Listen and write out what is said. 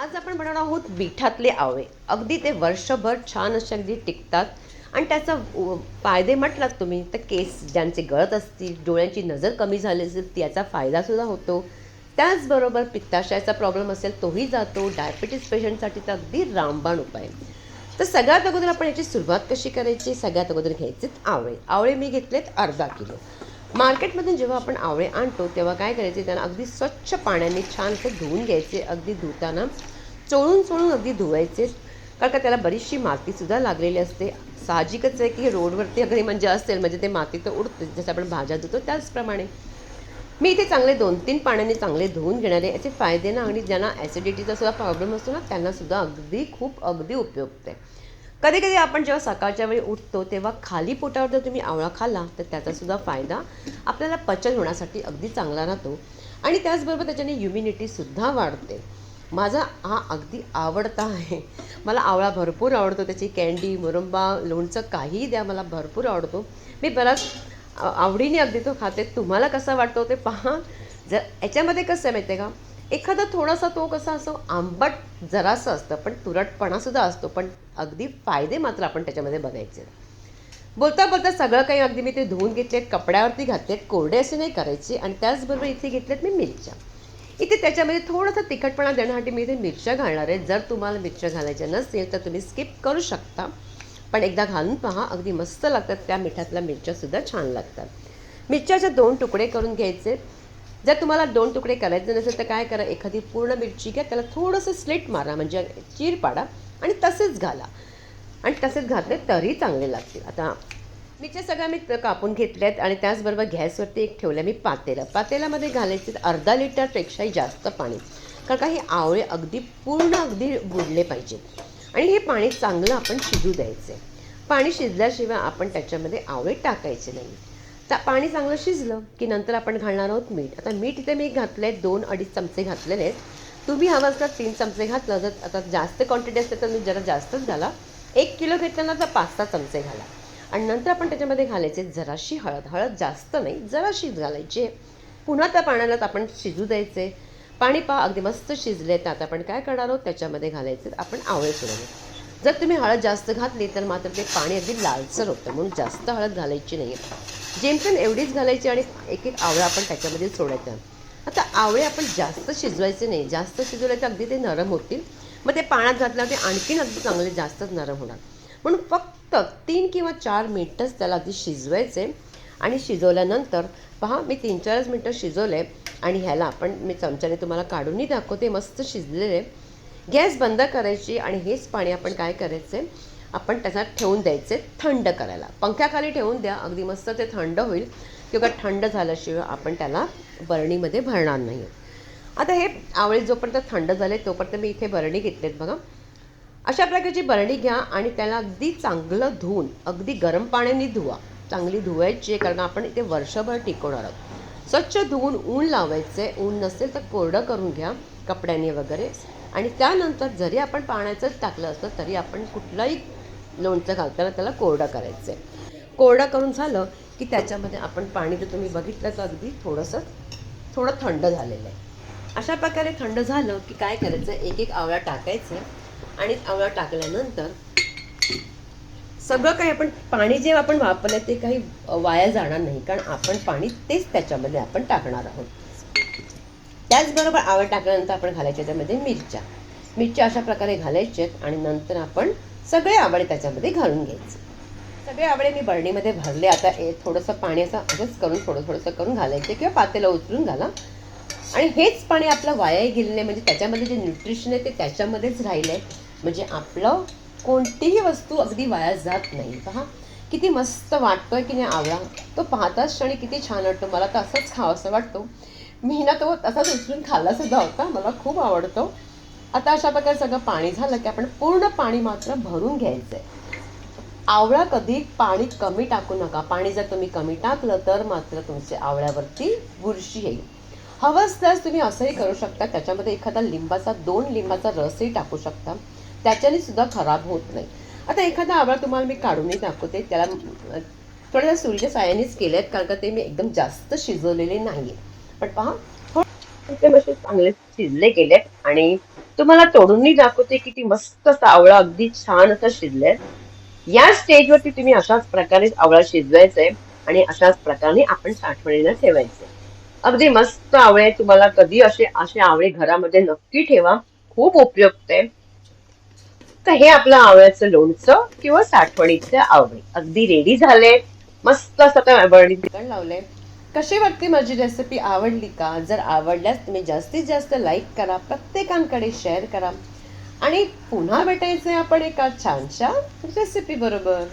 आज आपण बनवणार आहोत बिठातले आवळे अगदी ते वर्षभर छान असे अगदी टिकतात. आणि त्याचा फायदे म्हटलात तुम्ही तर केस ज्यांचे गळत असतील डोळ्यांची नजर कमी झाली असेल त्याचा फायदासुद्धा होतो. त्याचबरोबर पित्ताशयाचा प्रॉब्लेम असेल तोही जातो. डायबिटीस पेशंटसाठी तर अगदी रामबाण उपाय. तर सगळ्यात अगोदर आपण याची सुरुवात कशी करायची? सगळ्यात अगोदर घ्यायचेत आवळे आवळे मी घेतलेत अर्धा किलो. मार्केटमधून जेव्हा आपण आवळे आणतो तेव्हा काय करायचे? त्यांना अगदी स्वच्छ पाण्याने छान ते धुवून घ्यायचे अगदी धुताना चोळून चोळून अगदी धुवायचे. कारण का त्याला बरीचशी मातीसुद्धा लागलेली असते. साहजिकच आहे की रोडवरती अगदी म्हणजे असेल म्हणजे ते माती तर उडते जसं आपण भाज्या धुतो त्याचप्रमाणे. मी इथे चांगले दोन तीन पाण्याने चांगले धुवून घेणारे याचे फायदे ना आणि ज्यांना ॲसिडिटीचा सुद्धा प्रॉब्लेम असतो ना त्यांना सुद्धा अगदी खूप अगदी उपयुक्त आहे. कधी कधी आपण जेव्हा सकाळच्या वेळी उठतो तेव्हा खाली पोटावर जर तुम्ही आवळा खाल्ला तर त्याचासुद्धा फायदा आपल्याला पचन होण्यासाठी अगदी चांगला राहतो. आणि त्याचबरोबर त्याच्याने इम्युनिटीसुद्धा वाढते. माझा हा अगदी आवडता आहे. मला आवळा भरपूर आवडतो त्याची कॅन्डी मुरंबा लोणचं काहीही द्या मला भरपूर आवडतो. मी बराच आवडीने अगदी तो खाते. तुम्हाला कसा वाटतो ते पहा. जर याच्यामध्ये कसं आहे माहिती आहे का? एखादा थोडासा तो कसा असो आंबट जरासं असतं पण तुरटपणासुद्धा असतो पण अगदी फायदे मात्र आपण त्याच्यामध्ये बघायचे बोलता बोलता सगळं काही अगदी मी ते धुवून घेतलेत कपड्यावरती घातलेत कोरडे असे नाही करायचे आणि त्याचबरोबर इथे घेतलेत मी मिरच्या. इथे त्याच्यामध्ये थोडासा तिखटपणा देण्यासाठी मी इथे मिरच्या घालणार आहे. जर तुम्हाला मिरच्या घालायच्या नसेल तर तुम्ही स्किप करू शकता. पण एकदा घालून पहा अगदी मस्त लागतात. त्या मिठातल्या मिरच्यासुद्धा छान लागतात. मिरच्याचे दोन तुकडे करून घ्यायचे. जर तुम्हाला दोन तुकडे करायचे नसेल तर काय करा एखादी पूर्ण मिरची घ्या त्याला थोडंसं स्लिट मारा म्हणजे चीर पाडा आणि तसेच घाला. आणि तसेच घातले तरी चांगले लागतील. आता मिरच्या सगळ्या मी कापून घेतल्यात आणि त्याचबरोबर गॅसवरती एक ठेवलं मी पातेलं पातेल्यामध्ये घालायचे अर्धा लिटरपेक्षाही जास्त पाणी. कारण का हे आवळे अगदी पूर्ण अगदी बुडले पाहिजेत आणि हे पाणी चांगलं आपण शिजू द्यायचे पाणी शिजल्याशिवाय आपण त्याच्यामध्ये आवळे टाकायचे नाही. चा पाणी चांगलं शिजलं की नंतर आपण घालणार आहोत मीठ. आता मीठ इथे मी घातलं आहे दोन अडीच चमचे घातलेले आहेत. तुम्ही हवं असतात तीन चमचे घातलं जर आता जास्त क्वांटिटी असते तर तुम्ही जरा जास्तच घाला. एक किलो घेतल्यानं तर पाच सहा चमचे घाला. आणि नंतर आपण त्याच्यामध्ये घालायचे जराशी हळद. हळद जास्त नाही जराशीच घालायची पुन्हा त्या पाण्यालाच आपण शिजू द्यायचे. पाणी पहा अगदी मस्त शिजले तर आता आपण काय करणार आहोत? त्याच्यामध्ये घालायचे आपण आवळे सोडवले जर तुम्ही हळद जास्त घातली तर मात्र ते पाणी अगदी लालसर होतं म्हणून जास्त हळद घालायची नाही जेमतेम एवढीच घालायची आणि एक एक आवळा आपण त्याच्यामध्ये सोडायचा. आता आवळे आपण जास्त शिजवायचे नाही. जास्त शिजवले तर अगदी ते नरम होतील. मग ते पाण्यात घातल्यावर ते आणखीन अगदी चांगले जास्तच नरम होणार. म्हणून फक्त तीन किंवा चार मिनटंच त्याला अगदी शिजवायचे आणि शिजवल्यानंतर पहा मी तीन चारच मिनटं शिजवले आणि ह्याला आपण मी चमच्याने तुम्हाला काढूनही दाखवते मस्त शिजलेले. गॅस बंद करायची आणि हेच पाणी आपण काय करायचे? आपण त्याच्यात ठेवून द्यायचे थंड करायला. पंख्याखाली ठेवून द्या अगदी मस्त ते थंड होईल. किंवा थंड झाल्याशिवाय आपण त्याला बरणीमध्ये भरणार नाही. आता हे आवळे जोपर्यंत थंड झाले तोपर्यंत मी इथे बरणी घेतलेत बघा. अशा प्रकारची बरणी घ्या आणि त्याला अगदी चांगलं धुवून अगदी गरम पाण्याने धुवा. चांगली धुवायची आहे कारण आपण इथे वर्षभर टिकवणार आहोत. स्वच्छ धुवून ऊन लावायचे ऊन नसेल तर कोरडं करून घ्या कपड्याने वगैरे. आणि त्यानंतर जरी आपण पाण्याचंच टाकलं असतं तरी आपण कुठलाही लोणचं घालताना त्याला कोरडं करायचं आहे कोरडा करून झालं की त्याच्यामध्ये आपण पाणी जर तुम्ही बघितलं तर अगदी थोडंसं थोडं थंड झालेलं आहे. अशा प्रकारे थंड झालं की काय करायचं एक एक आवळा टाकायचं आणि आवळा टाकल्यानंतर सगळं काही आपण पाणी जे आपण वापरलं ते काही वाया जाणार नाही कारण आपण पाणी तेच त्याच्यामध्ये आपण टाकणार आहोत. त्याचबरोबर आवड टाकल्यानंतर आपण घालायच्या त्यामध्ये मिरच्या. मिरच्या अशा प्रकारे घालायच्यात आणि नंतर आपण सगळे आवडे त्याच्यामध्ये घालून घ्यायचे. सगळे आवडे मी बरणीमध्ये भरले. आता ए थोडंसं पाणी असं असंच करून थोडं थोडंसं करून घालायचे किंवा पातेला उचलून घाला. आणि हेच पाणी आपलं वाया गेलेलं आहे म्हणजे त्याच्यामध्ये जे न्यूट्रिशन आहे ते त्याच्यामध्येच राहिलं आहे म्हणजे आपलं कोणतीही वस्तू अगदी वाया जात नाही. पहा किती मस्त वाटतोय की नाही आवळा. तो पाहताच क्षणी किती छान वाटतो. मला तर असंच खावं वाटतो. मी ना तो तसाच उचलून खाल्लासुद्धा होता. मला खूप आवडतो. आता अशा प्रकारे सगळं पाणी झालं की आपण पूर्ण पाणी मात्र भरून घ्यायचं आहे आवळा कधी पाणी कमी टाकू नका. पाणी जर तुम्ही कमी टाकलं तर मात्र तुमच्या आवळ्यावरती बुरशी येईल. हवं असल्यास तुम्ही असंही करू शकता. त्याच्यामध्ये एखादा लिंबाचा दोन लिंबाचा रसही टाकू शकता. त्याच्याने सुद्धा खराब होत नाही. आता एखादा आवळा तुम्हाला मी काढूनही दाखवते. त्याला अं, थोड्याशा सायानेच केले आहेत कारण का ते मी एकदम जास्त शिजवलेले नाही पण पहा थोडे ते चांगले शिजले गेलेत आणि तुम्हाला तोडूनही दाखवते किती मस्त असा आवळा अगदी छान असा शिजलाय या स्टेजवरती तुम्ही अशाच प्रकारे आवळा शिजवायचंय आणि अशाच प्रकारे आपण साठवणीला ठेवायचे अगदी मस्त आवळे तुम्हाला कधी असे असे आवळे घरामध्ये नक्की ठेवा. खूप उपयुक्त आहे. तर हे आपलं आवळ्याचं लोणचं किंवा साठवणीचे आवळे. अगदी रेडी झाले. मस्त असं आता लावले कशी वाटते माझी रेसिपी आवडली का? जर आवडल्यास तुम्ही जास्तीत जास्त लाईक करा प्रत्येकांकडे शेअर करा. आणि पुन्हा भेटायचे आपण एका छानशा रेसिपी बरोबर.